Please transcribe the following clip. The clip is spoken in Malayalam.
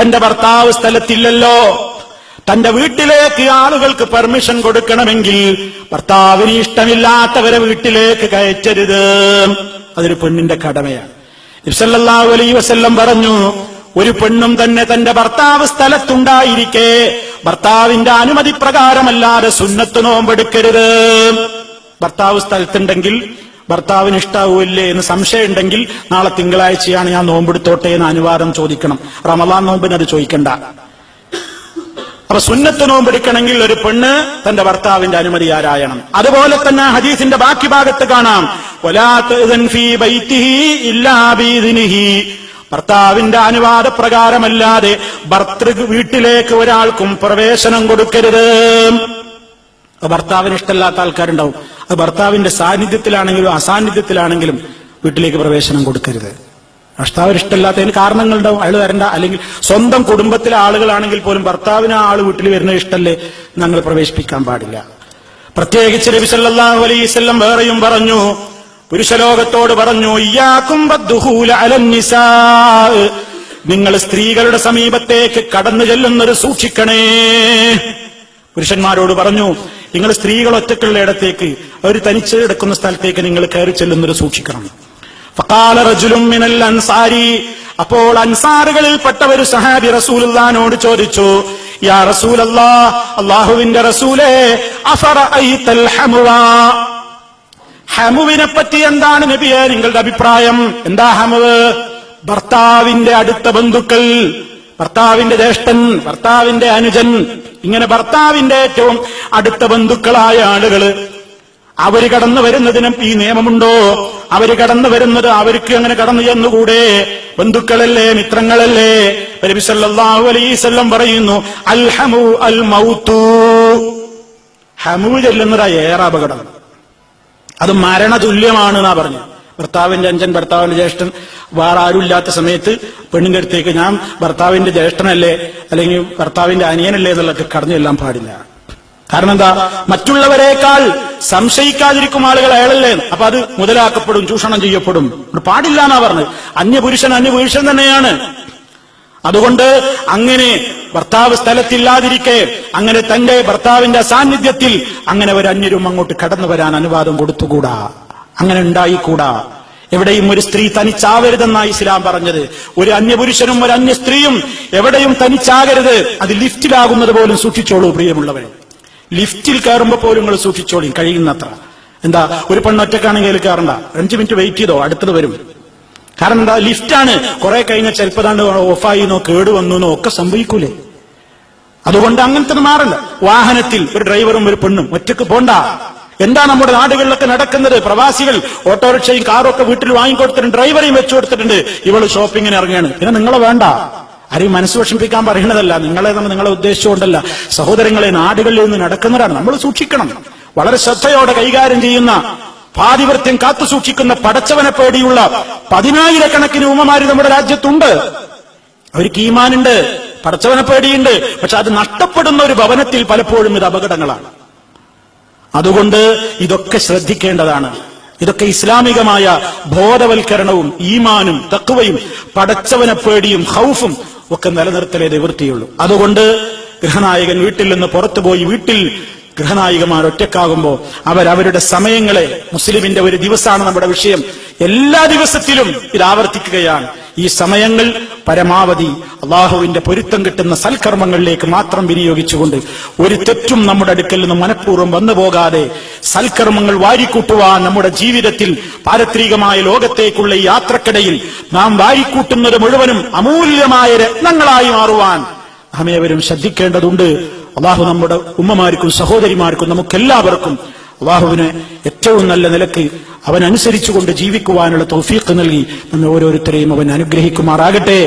തന്റെ ഭർത്താവ് സ്ഥലത്തില്ലല്ലോ. തന്റെ വീട്ടിലേക്ക് ആളുകൾക്ക് പെർമിഷൻ കൊടുക്കണമെങ്കിൽ ഭർത്താവിന് ഇഷ്ടമില്ലാത്തവരെ വീട്ടിലേക്ക് കയറ്റരുത്. അതൊരു പെണ്ണിന്റെ കടമയാണ്. ഇബ്സല്ലാഹു അലൈ വസല്ലം പറഞ്ഞു ഒരു പെണ്ണും തന്നെ തന്റെ ഭർത്താവ് സ്ഥലത്തുണ്ടായിരിക്കെ. ഭർത്താവിന്റെ അനുമതി പ്രകാരമല്ലാതെ സുന്നത്ത് നോമ്പെടുക്കരുത്. ഭർത്താവ് സ്ഥലത്തുണ്ടെങ്കിൽ ഭർത്താവിന് ഇഷ്ടാവൂല്ലേ എന്ന് സംശയമുണ്ടെങ്കിൽ നാളെ തിങ്കളാഴ്ചയാണ് ഞാൻ നോമ്പെടുത്തോട്ടെ എന്ന് അനുവാദം ചോദിക്കണം. റമലാൻ നോമ്പിന് അത് ചോദിക്കണ്ട. അപ്പൊ സുന്നത്ത് നോമ്പെടുക്കണമെങ്കിൽ ഒരു പെണ്ണ് തന്റെ ഭർത്താവിന്റെ അനുമതി ആരായണം. അതുപോലെ തന്നെ ഹദീസിന്റെ ബാക്കി ഭാഗത്ത് കാണാം. ഭർത്താവിന്റെ അനുവാദ പ്രകാരമല്ലാതെ ഭർത്തൃ വീട്ടിലേക്ക് ഒരാൾക്കും പ്രവേശനം കൊടുക്കരുത്. ഭർത്താവിന് ഇഷ്ടമില്ലാത്ത ആൾക്കാരുണ്ടാവും. അത് ഭർത്താവിന്റെ സാന്നിധ്യത്തിലാണെങ്കിലും അസാന്നിധ്യത്തിലാണെങ്കിലും വീട്ടിലേക്ക് പ്രവേശനം കൊടുക്കരുത്. ഭർത്താവിന് ഇഷ്ടമില്ലാത്തതിന് കാരണങ്ങളുണ്ടാവും അയാൾ വരണ്ട. അല്ലെങ്കിൽ സ്വന്തം കുടുംബത്തിലെ ആളുകളാണെങ്കിൽ പോലും ഭർത്താവിന് ആ ആൾ വീട്ടിൽ വരുന്നത് ഇഷ്ടല്ലേ? ഞങ്ങൾ പ്രവേശിപ്പിക്കാൻ പാടില്ല. പ്രത്യേകിച്ച് നബി സല്ലല്ലാഹു അലൈഹി വസല്ലം വേറെയും പറഞ്ഞു. പുരുഷലോകത്തോട് പറഞ്ഞു ഇയാക്കും നിങ്ങൾ സ്ത്രീകളുടെ സമീപത്തേക്ക് കടന്നു ചെല്ലുന്നത് സൂക്ഷിക്കണേ. പുരുഷന്മാരോട് പറഞ്ഞു നിങ്ങൾ സ്ത്രീകൾ ഒറ്റക്കുള്ള ഇടത്തേക്ക് അവർ തനിച്ച് കിടക്കുന്ന സ്ഥലത്തേക്ക് നിങ്ങൾ കയറി ചെല്ലുന്നത് സൂക്ഷിക്കണം. ഫക്കാല റജുലും മിനൽ അൻസാരി. അപ്പോൾ അൻസാറുകളിൽപ്പെട്ട ഒരു സഹാബി റസൂലുള്ളാനോട് ചോദിച്ചു യാ റസൂലല്ലാ അള്ളാഹുവിന്റെ റസൂലേ ഹമുവിനെ പറ്റി എന്താണ് നബിയെ നിങ്ങളുടെ അഭിപ്രായം? എന്താ ഹമുവ്? ഭർത്താവിന്റെ അടുത്ത ബന്ധുക്കൾ ഭർത്താവിന്റെ ജ്യേഷ്ഠൻ ഭർത്താവിന്റെ അനുജൻ ഇങ്ങനെ ഭർത്താവിന്റെ ഏറ്റവും അടുത്ത ബന്ധുക്കളായ ആളുകൾ അവർ കടന്നു വരുന്നതിനും ഈ നിയമമുണ്ടോ? അവർ കടന്നു വരുന്നത് അവർക്ക് അങ്ങനെ കടന്നു ചെന്നുകൂടെ? ബന്ധുക്കളല്ലേ മിത്രങ്ങളല്ലേ? നബി സല്ലല്ലാഹു പറയുന്നു അൽ ഹമു അൽ മൗത്തു ഹമു ചെല്ലുന്നതാ ഏറെ അപകടം. അത് മരണതുല്യമാണ് എന്നാ പറഞ്ഞു ഭർത്താവിന്റെ അഞ്ചൻ ഭർത്താവിന്റെ ജ്യേഷ്ഠൻ വേറെ ആരുമില്ലാത്ത സമയത്ത് പെണ്ണിന്റെ അടുത്തേക്ക് ഞാൻ ഭർത്താവിന്റെ ജ്യേഷ്ഠനല്ലേ അല്ലെങ്കിൽ ഭർത്താവിന്റെ അനിയനല്ലേ എന്നുള്ളതൊക്കെ കടന്നു ചെല്ലാൻ പാടില്ല. കാരണം എന്താ മറ്റുള്ളവരെക്കാൾ സംശയിക്കാതിരിക്കും ആളുകൾ അയാളല്ലേ? അപ്പൊ അത് മുതലാക്കപ്പെടും ചൂഷണം ചെയ്യപ്പെടും. പാടില്ല എന്നാ പറഞ്ഞത്. അന്യപുരുഷൻ അന്യപുരുഷൻ തന്നെയാണ്. അതുകൊണ്ട് അങ്ങനെ ഭർത്താവ് സ്ഥലത്തില്ലാതിരിക്കെ അങ്ങനെ തന്റെ ഭർത്താവിന്റെ സാന്നിധ്യത്തിൽ അങ്ങനെ ഒരു അന്യരും അങ്ങോട്ട് കടന്നു വരാൻ അനുവാദം കൊടുത്തുകൂടാ. അങ്ങനെ ഉണ്ടായിക്കൂടാ. എവിടെയും ഒരു സ്ത്രീ തനിച്ചാവരുതെന്നാണ് ഇസ്ലാം പറഞ്ഞത്. ഒരു അന്യപുരുഷനും ഒരു അന്യ സ്ത്രീയും എവിടെയും തനിച്ചാകരുത്. അത് ലിഫ്റ്റിലാകുന്നത് പോലും സൂക്ഷിച്ചോളൂ പ്രിയമുള്ളവരെ. ലിഫ്റ്റിൽ കയറുമ്പോൾ പോലും നിങ്ങൾ സൂക്ഷിച്ചോളി കഴിയുന്നത്ര. എന്താ ഒരു പെണ്ണൊറ്റക്കാണെങ്കിൽ കയറണ്ട. അഞ്ചു മിനിറ്റ് വെയിറ്റ് ചെയ്തോ അടുത്തത് വരും. കാരണം എന്താ ലിഫ്റ്റാണ്. കുറെ കഴിഞ്ഞ ചിലപ്പോതാണ്ട് ഓഫായിന്നോ കേട് വന്നോ ഒക്കെ സംഭവിക്കൂലേ. അതുകൊണ്ട് അങ്ങനത്തെ മാറണ്ട. വാഹനത്തിൽ ഒരു ഡ്രൈവറും ഒരു പെണ്ണും ഒറ്റയ്ക്ക് പോണ്ട. എന്താ നമ്മുടെ നാടുകളിലൊക്കെ നടക്കുന്നത്? പ്രവാസികൾ ഓട്ടോറിക്ഷയും കാറൊക്കെ വീട്ടിൽ വാങ്ങിക്കൊടുത്തിട്ടുണ്ട് ഡ്രൈവറെയും വെച്ചു കൊടുത്തിട്ടുണ്ട്. ഇവൾ ഷോപ്പിങ്ങിന് ഇറങ്ങുകയാണ് പിന്നെ നിങ്ങളെ വേണ്ട. ആരെയും മനസ്സ് വിഷമിപ്പിക്കാൻ പറയണതല്ല. നിങ്ങളെ നമ്മൾ നിങ്ങളെ ഉദ്ദേശിച്ചുകൊണ്ടല്ല. സഹോദരങ്ങളെ നാടുകളിൽ നിന്ന് നടക്കുന്നതാണ് നമ്മൾ സൂക്ഷിക്കണം. വളരെ ശ്രദ്ധയോടെ കൈകാര്യം ചെയ്യുന്ന പാതിവൃത്യം കാത്തു സൂക്ഷിക്കുന്ന പടച്ചവനെ പേടിയുള്ള പതിനായിരക്കണക്കിന് ഉമ്മമാര് നമ്മുടെ രാജ്യത്തുണ്ട്. അവർക്ക് ഈമാനുണ്ട്. പടച്ചവനെ പേടിയുണ്ട്. പക്ഷെ അത് നഷ്ടപ്പെടുന്ന ഒരു ഭവനത്തിൽ പലപ്പോഴും ഇത് അപകടങ്ങളാണ്. അതുകൊണ്ട് ഇതൊക്കെ ശ്രദ്ധിക്കേണ്ടതാണ്. ഇതൊക്കെ ഇസ്ലാമികമായ ബോധവൽക്കരണവും ഈമാനും തക്കുവയും പടച്ചവനെ പേടിയും ഹൗഫും ഒക്കെ നിലനിർത്തലേ നിവൃത്തിയുള്ളൂ. അതുകൊണ്ട് ഗൃഹനായകൻ വീട്ടിൽ നിന്ന് പുറത്തുപോയി വീട്ടിൽ ഗൃഹനായികമാർ ഒറ്റക്കാകുമ്പോൾ അവരവരുടെ സമയങ്ങളെ മുസ്ലിമിന്റെ ഒരു ദിവസമാണ് നമ്മുടെ വിഷയം. എല്ലാ ദിവസത്തിലും ഇത് ആവർത്തിക്കുകയാണ്. ഈ സമയങ്ങൾ പരമാവധി അള്ളാഹുവിന്റെ പൊരുത്തം കിട്ടുന്ന സൽക്കർമ്മങ്ങളിലേക്ക് മാത്രം വിനിയോഗിച്ചുകൊണ്ട് ഒരു തെറ്റും നമ്മുടെ അടുക്കൽ നിന്ന് മനഃപൂർവം വന്നു പോകാതെ സൽക്കർമ്മങ്ങൾ വാരിക്കൂട്ടുവാൻ നമ്മുടെ ജീവിതത്തിൽ പാരത്രികമായ ലോകത്തേക്കുള്ള യാത്രക്കിടയിൽ നാം വാരിക്കൂട്ടുന്നത് മുഴുവനും അമൂല്യമായ രത്നങ്ങളായി മാറുവാൻ നാം ഏവരും ശ്രദ്ധിക്കേണ്ടതുണ്ട്. അള്ളാഹു നമ്മുടെ ഉമ്മമാർക്കും സഹോദരിമാർക്കും നമുക്കെല്ലാവർക്കും അള്ളാഹുവിന് ഏറ്റവും നല്ല നിലയ്ക്ക് അവൻ അനുസരിച്ചുകൊണ്ട് ജീവിക്കുവാനുള്ള തൗഫീഖ് നൽകി നമ്മൾ ഓരോരുത്തരെയും അവൻ അനുഗ്രഹിക്കുമാറാകട്ടെ.